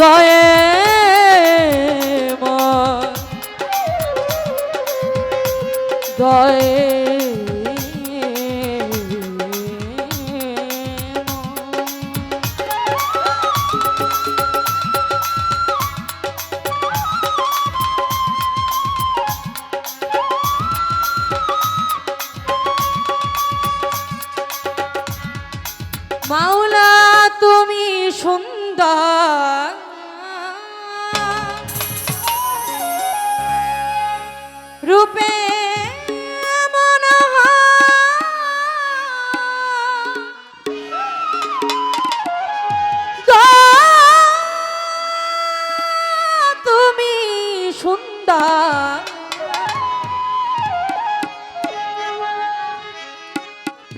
দয়ে দয়ে মাওলা তুমি সুন্দর। রূপে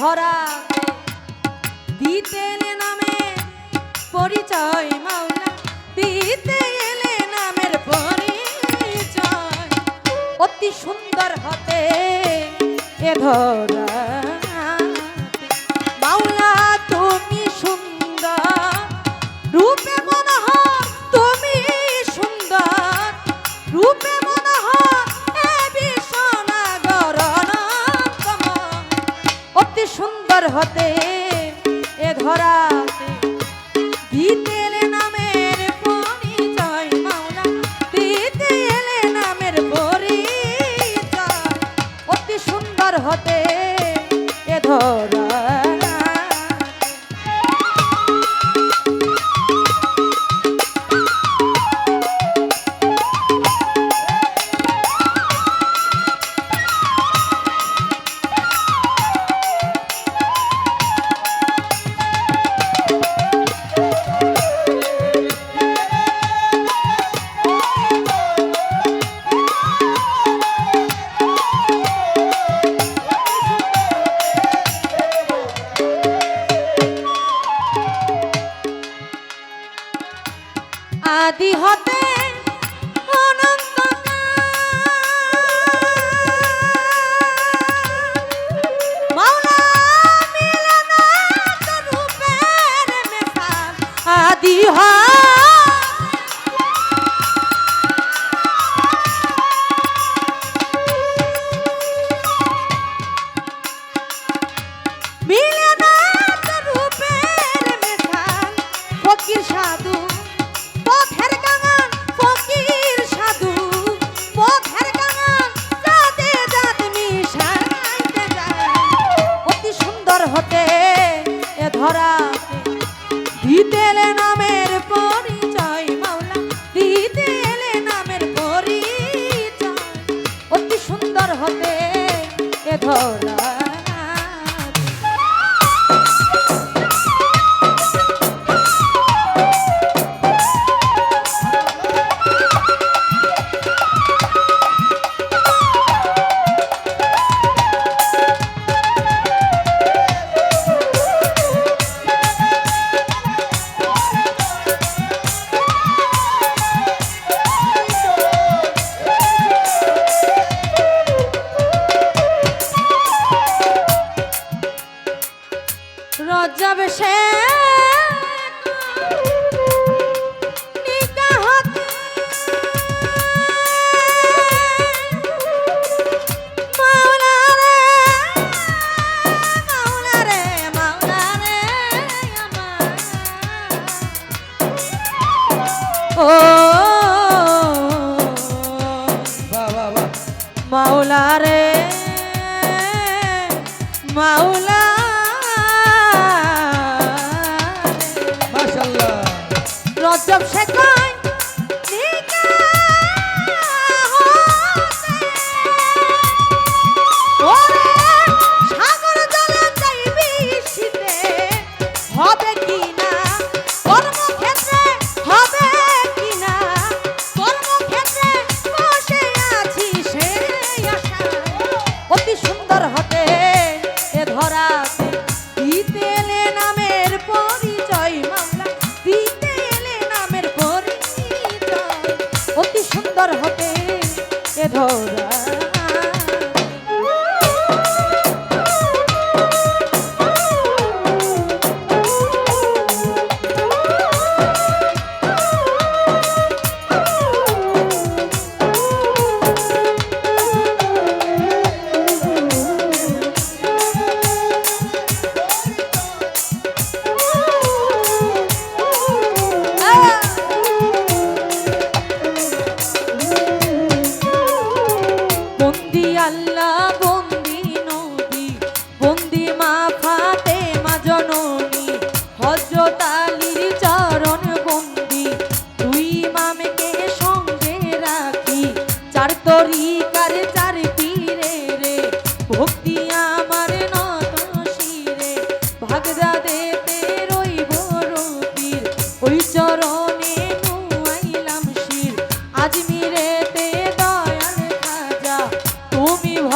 ধরা দিতে এলে নামে পরিচয়, মাওলা, দিতে এলে নামের পরিচয়। অতি সুন্দর হতে এ ধরা অতি সুন্দর হতে এ ধরাতে দিতে নামের নামের অতি সুন্দর হতে এ ধরা সুন্দর হতে এ ধরা রে মাওলা রজব শেখা সুন্দর হবে এ ধরা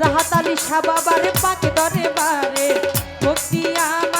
রাহাতালি আলী শাহ বাবারে পাকে দরে বারে ভক্তি আমার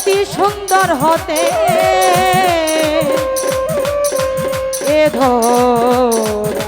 অতি সুন্দর হতে। এ ধর